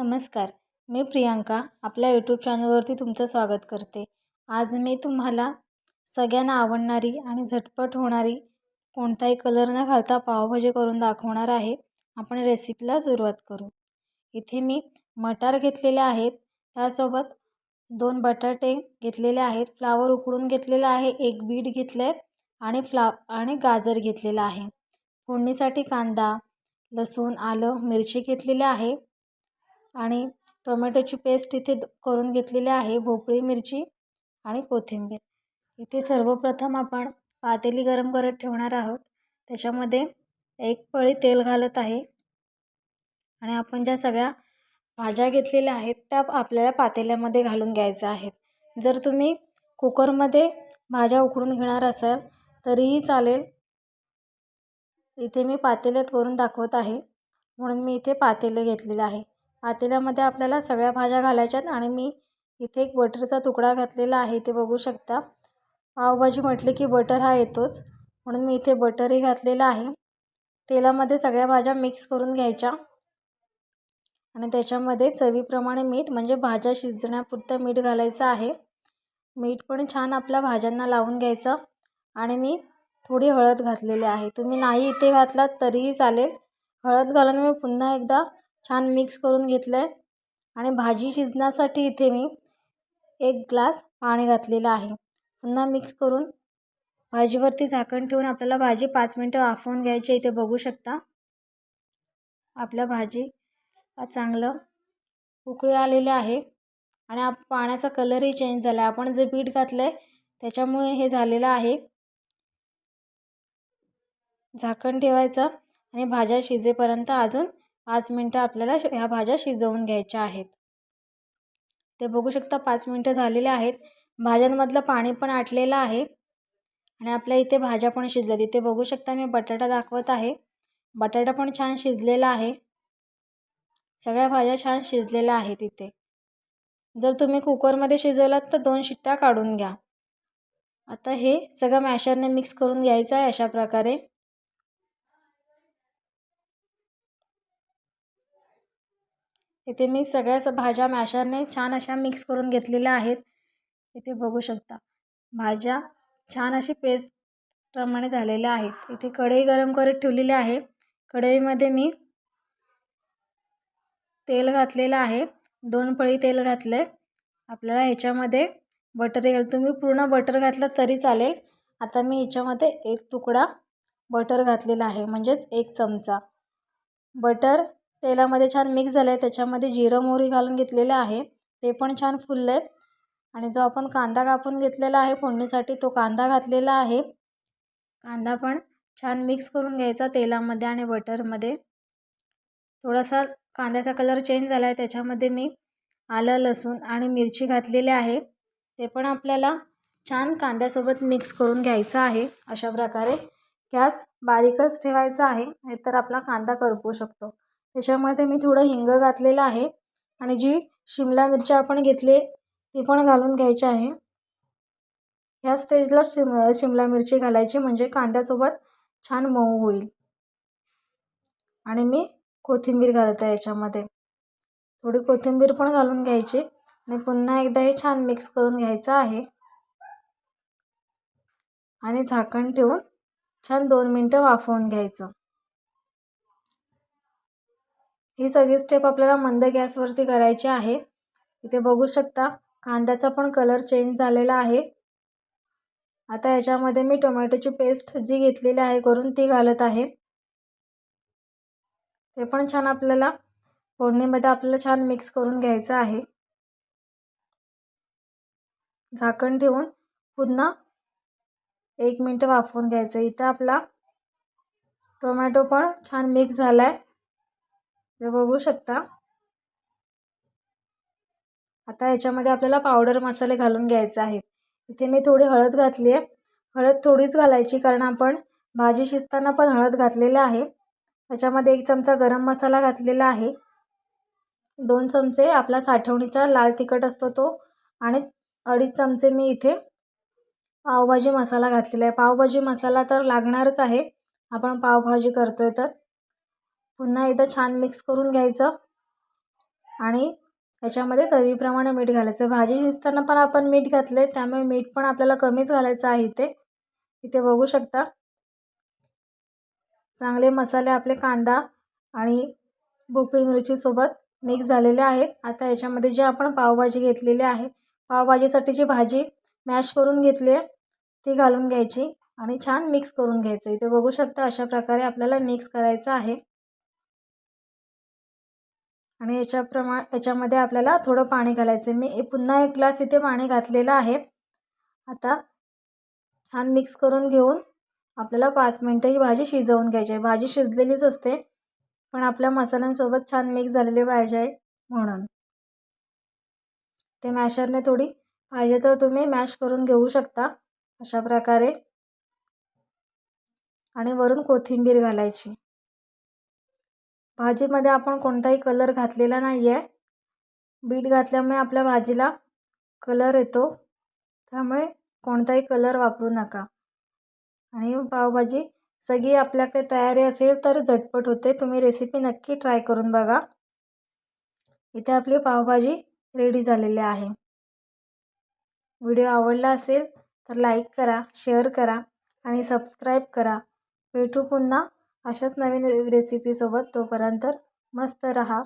नमस्कार मी प्रियांका आपल्या यूट्यूब चॅनलवरती तुमचं स्वागत करते. आज मी तुम्हाला सगळ्यांना आवडणारी आणि झटपट होणारी कोणताही कलर न घालता पावभाजी करून दाखवणार आहे. आपण रेसिपीला सुरुवात करू. इथे मी मटार घेतलेले आहेत. त्यासोबत दोन बटाटे घेतलेले आहेत. फ्लावर उकळून घेतलेलं आहे. एक बीट घेतलं आहे आणि फ्ला आणि गाजर घेतलेलं आहे. फोडणीसाठी कांदा लसूण आलं मिरची घेतलेली आहे. आणि टोमॅटोची पेस्ट इथे करून घेतलेली आहे भोपळी मिरची आणि कोथिंबीर. इथे सर्वप्रथम आपण पातेली गरम करत ठेवणार आहोत. त्याच्यामध्ये एक पळी तेल घालत आहे. आणि आपण ज्या सगळ्या भाज्या घेतलेल्या आहेत त्या आपल्याला पातेल्यामध्ये घालून घ्यायच्या आहेत. जर तुम्ही कुकरमध्ये भाज्या उकडून घेणार असाल तरीही चालेल. इथे मी पातेल्यात करून दाखवत आहे. म्हणून मी इथे पातेलं घेतलेलं आहे. पातेल्यामध्ये आपल्याला सगळ्या भाज्या घालायच्यात आणि मी इथे एक बटरचा तुकडा घातलेला आहे ते बघू शकता. पावभाजी म्हटली की बटर हा येतोच. म्हणून मी इथे बटरही घातलेला आहे. तेलामध्ये सगळ्या भाज्या मिक्स करून घ्यायच्या. आणि त्याच्यामध्ये चवीप्रमाणे मीठ म्हणजे भाज्या शिजण्यापुरतं मीठ घालायचं आहे. मीठ पण छान आपल्या भाज्यांना लावून घ्यायचं. आणि मी थोडी हळद घातलेली आहे. तुम्ही नाही इथे घातलात तरीही चालेल. हळद घालून मी पुन्हा एकदा छान मिक्स करून घेतलं आहे आणि भाजी शिजण्यासाठी इथे मी एक ग्लास पाणी घातलेलं आहे. पुन्हा मिक्स करून भाजीवरती झाकण ठेवून आपल्याला भाजी पाच मिनटं वाफवून घ्यायची इथे बघू शकता. आपल्या भाजी चांगलं उकळी आलेले आहे. आणि आप पाण्याचा कलरही चेंज झाला आहे आपण जे पीठ घातलं आहे त्याच्यामुळे हे झालेलं आहे. झाकण ठेवायचं आणि भाज्या शिजेपर्यंत अजून पाच मिनटं आपल्याला ह्या भाज्या शिजवून घ्यायच्या आहेत. ते बघू शकता पाच मिनटं झालेले आहेत. भाज्यांमधलं पाणी पण आटलेलं आहे. आणि आपल्या इथे भाज्या पण शिजल्या इथे बघू शकता मी बटाटा दाखवत आहे. बटाटा पण छान शिजलेला आहे. सगळ्या भाज्या छान शिजलेल्या आहेत इथे. जर तुम्ही कुकरमध्ये शिजवलात तर दोन शिट्ट्या काढून घ्या. आता हे सगळं मॅशरने मिक्स करून घ्यायचं आहे अशा प्रकारे. इथे मी सगळ्याच भाज्या मॅशरने छान अशा मिक्स करून घेतलेल्या आहेत. इथे बघू शकता. भाज्या छान अशी पेस्टप्रमाणे झालेल्या आहेत. इथे कढई गरम करत ठेवलेली आहे. कढईमध्ये मी तेल घातलेलं आहे. दोन पळी तेल घातलं आहे आपल्याला ह्याच्यामध्ये बटर घाल तुम्ही पूर्ण बटर घातलं तरी चालेल. आता मी ह्याच्यामध्ये एक तुकडा बटर घातलेला आहे. म्हणजेच एक चमचा. बटर तेलामध्ये छान मिक्स झालं आहे त्याच्यामध्ये जिरं मोहरी घालून घेतलेलं आहे. ते पण छान फुललं आहे आणि जो आपण कांदा कापून घेतलेला आहे फोडणीसाठी तो कांदा घातलेला आहे. कांदा पण छान मिक्स करून घ्यायचा तेलामध्ये आणि बटरमध्ये. थोडासा कांद्याचा कलर चेंज झाला आहे त्याच्यामध्ये मी आलं लसूण आणि मिरची घातलेली आहे. ते पण आपल्याला छान कांद्यासोबत मिक्स करून घ्यायचं आहे. अशा प्रकारे गॅस बारीकच ठेवायचा आहे. नाहीतर आपला कांदा करपू शकतो. त्याच्यामध्ये मी थोडं हिंग घातलेलं आहे आणि जी शिमला मिरची आपण घेतली ती पण घालून घ्यायची आहे. ह्या स्टेजला शिम शिमला मिरची घालायची म्हणजे कांद्यासोबत छान मऊ होईल. आणि मी कोथिंबीर घालत आहे याच्यामध्ये. थोडी कोथिंबीर पण घालून घ्यायची आणि पुन्हा एकदा हे छान मिक्स करून घ्यायचं आहे. आणि झाकण ठेवून छान दोन मिनटं वाफवून घ्यायचं. ही सगळी स्टेप आपल्याला मंद गॅसवरती करायची आहे. इथे बघू शकता कांद्याचा पण कलर चेंज झालेला आहे. आता याच्यामध्ये मी टोमॅटोची पेस्ट जी घेतलेली आहे करून ती घालत आहे. ते पण छान आपल्याला फोडणीमध्ये आपल्याला छान मिक्स करून घ्यायचं आहे. झाकण ठेवून पुन्हा एक मिनटं वाफवून घ्यायचं. इथं आपला टोमॅटो पण छान मिक्स झाला आहे ते बघू शकता. आता याच्यामध्ये आपल्याला पावडर मसाले घालून घ्यायचे आहेत. इथे मी थोडी हळद घातली आहे हळद थोडीच घालायची कारण आपण भाजी शिजताना पण हळद घातलेलं आहे. त्याच्यामध्ये एक चमचा गरम मसाला घातलेला आहे. दोन चमचे आपला साठवणीचा लाल तिखट असतो तो आणि अडीच चमचे मी इथे पावभाजी मसाला घातलेला आहे. पावभाजी मसाला तर लागणारच आहे. आपण पावभाजी करतो आहे तर. पुन्हा एकदा छान मिक्स करून घ्यायचं. आणि याच्यामध्ये चवीप्रमाणे मीठ घालायचं. भाजी शिजताना पण आपण मीठ घातले त्यामुळे मीठ पण आपल्याला कमीच घालायचं आहे इथे. इथे बघू शकता. चांगले मसाले आपले कांदा आणि भोपळी मिरचीसोबत मिक्स झालेले आहेत. आता याच्यामध्ये जे आपण पावभाजी घेतलेली आहे पावभाजीसाठी जी भाजी मॅश करून घेतली आहे ती घालून घ्यायची आणि छान मिक्स करून घ्यायचं. इथे बघू शकता अशा प्रकारे आपल्याला मिक्स करायचं आहे. आणि याच्याप्रमा याच्यामध्ये आपल्याला थोडं पाणी घालायचं मी पुन्हा एक ग्लास इथे पाणी घातलेलं आहे. आता छान मिक्स करून घेऊन आपल्याला पाच मिनटं ही भाजी शिजवून घ्यायची आहे. भाजी शिजलेलीच असते पण आपल्या मसाल्यांसोबत छान मिक्स झालेली पाहिजे आहे म्हणून. ते मॅशरने थोडी पाहिजे तर तुम्ही मॅश करून घेऊ शकता अशा प्रकारे. आणि वरून कोथिंबीर घालायची. भाजीमध्ये आपण कोणताही कलर घातलेला नाही आहे बीट घातल्यामुळे आपल्या भाजीला कलर येतो. त्यामुळे कोणताही कलर वापरू नका. आणि पावभाजी सगळी आपल्याकडे तयारी असेल तर झटपट होते. तुम्ही रेसिपी नक्की ट्राय करून बघा. इथे आपली पावभाजी रेडी झालेली आहे. व्हिडिओ आवडला असेल तर लाईक करा शेअर करा आणि सबस्क्राईब करा. भेटू पुन्हा. अशाच नवीन रेसिपीसोबत तोपर्यंत मस्त रहा.